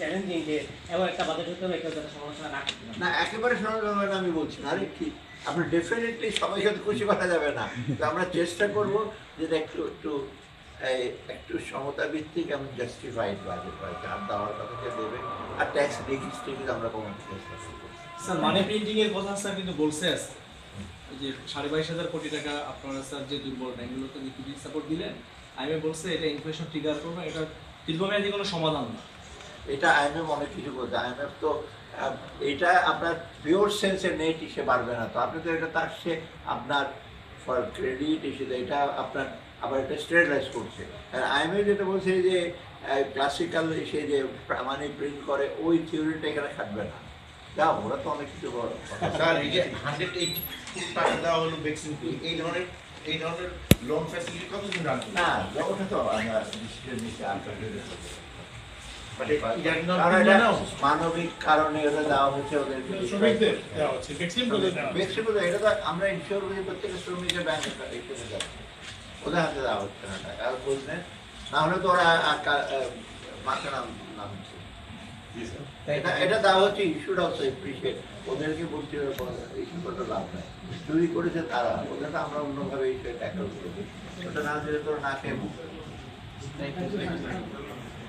Challenging যে এমন একটা বাজেট হতে হবে কেউ যাতে সমালোচনা না না একেবারে শোনা আমি বলছি না। আরে কি? আপনার ডেফিনেটলি সবাই সাথে খুশি করা যাবে না। তো আমরা চেষ্টা করব যে একটু একটু একটু সমতা ভিত্তিক এবং জাস্টিফাইড বাজেট হয়। যার দেওয়ার কথা দেবে আর ট্যাক্স আমরা কমাতে চেষ্টা করব। স্যার মানি প্রিন্টিং এর কথা স্যার কিন্তু বলছে যে সাড়ে বাইশ হাজার কোটি টাকা আপনারা স্যার যে দুর্বল ব্যাংকগুলোতে লিকুইডিটি সাপোর্ট দিলেন আইএমএ বলছে এটা ইনফ্লেশন ট্রিগার করবে এটা দীর্ঘমেয়াদী কোনো সমাধান না। এটা আইএমএফ অনেক কিছু বলছে। আইএমএফ তো এটা আপনার পিওর সেন্সে নেট হিসেবে পারবে না তো। আপনি তো এটা তার সে আপনার ফর ক্রেডিট হিসেবে এটা আপনার আবার এটা স্টেবিলাইজ করছে। আর আইএমএফ যেটা বলছে যে ক্লাসিক্যাল এসে যে মানি প্রিন্ট করে ওই থিওরিটা এখানে খাটবে না। যা ওরা তো অনেক কিছু বড় স্যার এই যে হান্ড্রেড এইটি টাকা দেওয়া হলো ভ্যাকসিন এই ধরনের এই ধরনের লোন ফ্যাসিলিটি কতদিন রাখবে না তো আমরা ডিসিশন নিতে কারণ এটা announced. মানবিক কারণে ওটা দেওয়া হচ্ছে ওদেরকে এটা তো আমরা ইনশিওর করি প্রত্যেকটা শ্রমিকের ব্যাংক ওদের হাতে দেওয়া হচ্ছে না টাকা আর বুঝলেন না হলে তো ওরা মাথা নাম নামছে এটা এটা দেওয়া হচ্ছে ইস্যুড অলসো এপ্রিসিয়েট ওদেরকে বলতে ইস্যু করতে লাভ নাই। চুরি করেছে তারা। ওদেরটা আমরা অন্যভাবে ইস্যু ট্যাকল করব। ওটা না দিলে তোরা না খেয়ে